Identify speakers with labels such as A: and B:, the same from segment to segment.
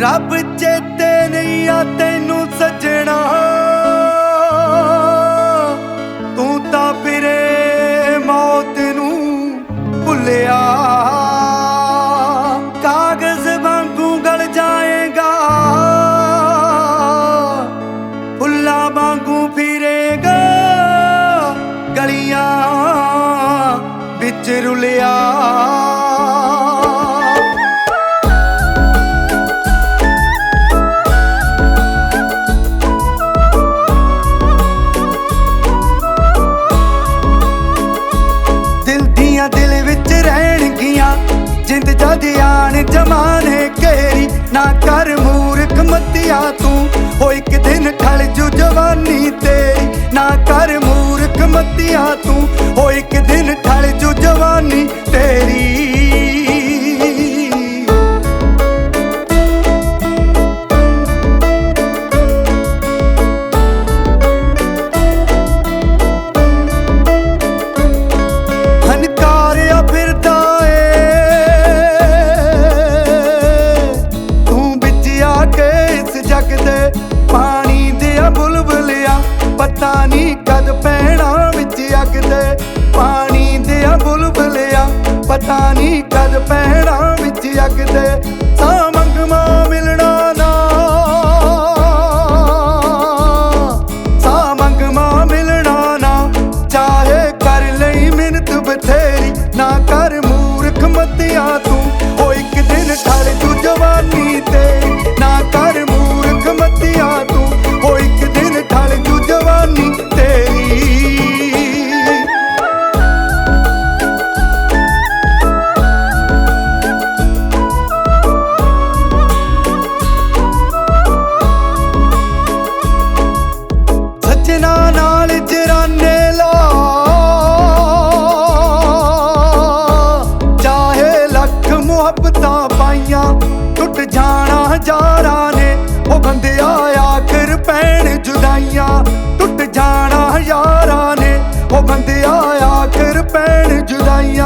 A: ਰੱਬ ਚੇਤੇ ਨਹੀਂ ਆ ਤੈਨੂੰ ਸੱਜਣਾ। ਕਦ ਪੈਣਾ ਵਿੱਚ ਅੱਗ ਤੇ? ਪਾਣੀ ਦੇ ਬੁਲਬਲਿਆ, ਪਤਾ ਨਹੀਂ ਕਦ ਪੈਣਾ ਵਿੱਚ ਅੱਗ ਤੇ। ਤਾਂ ਮੰਗਮਾ ਮਿਲਣਾ ਨਾ। ਤਾਂ ਮੰਗਮਾ ਮਿਲਣਾ ਨਾ। ਚਾਹੇ ਕਰ ਲਈ ਮਿਹਨਤ ਬਥੇ ਯਾਰਾਂ ਨੇ, ਉਹ ਬੰਦੇ ਆਇਆ ਆਖਰ ਪੈਣ ਜੁਦਾਈਆਂ ਟੁੱਟ ਜਾਣਾ ਯਾਰਾਂ ਨੇ, ਉਹ ਬੰਦੇ ਬੰਦਿਆ ਆਖਰ ਪੈਣ ਜੁਦਾਈਆਂ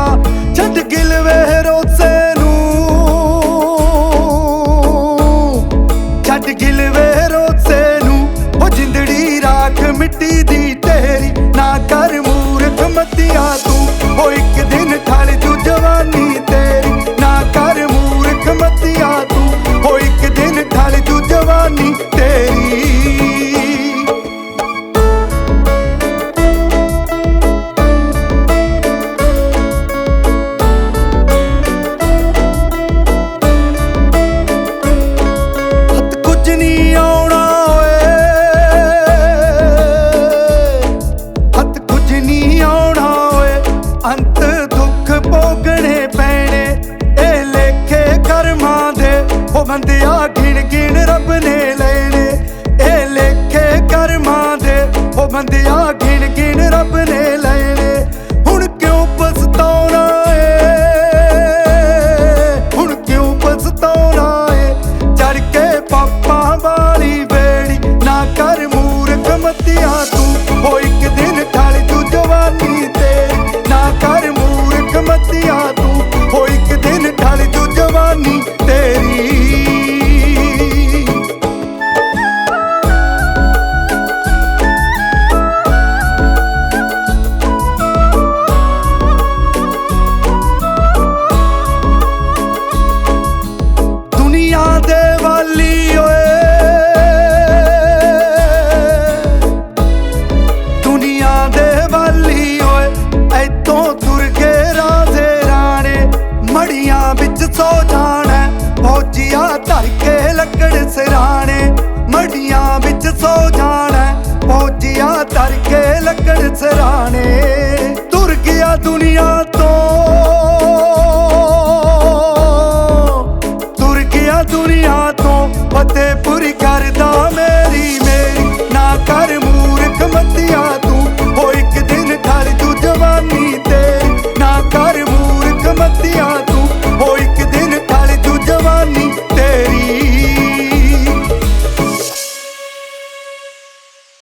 A: ਦੁੱਖ ਭੋਗਣੇ ਪੈਣੇ, ਇਹ ਲੇਖੇ ਕਰਮਾਂ ਦੇ ਹੋ ਬੰਦਿਆ ਗਿਣ ਗਿਣ ਰੱਬ ਨੇ ਲੈਣੇ। ਇਹ ਲੇਖੇ ਕਰਮਾਂ ਦੇ ਹੋ ਬੰਦਿਆ ਗਿਣ ਗਿਣ ਰੱਬ ਨੇ ਲੈਣੇ। What the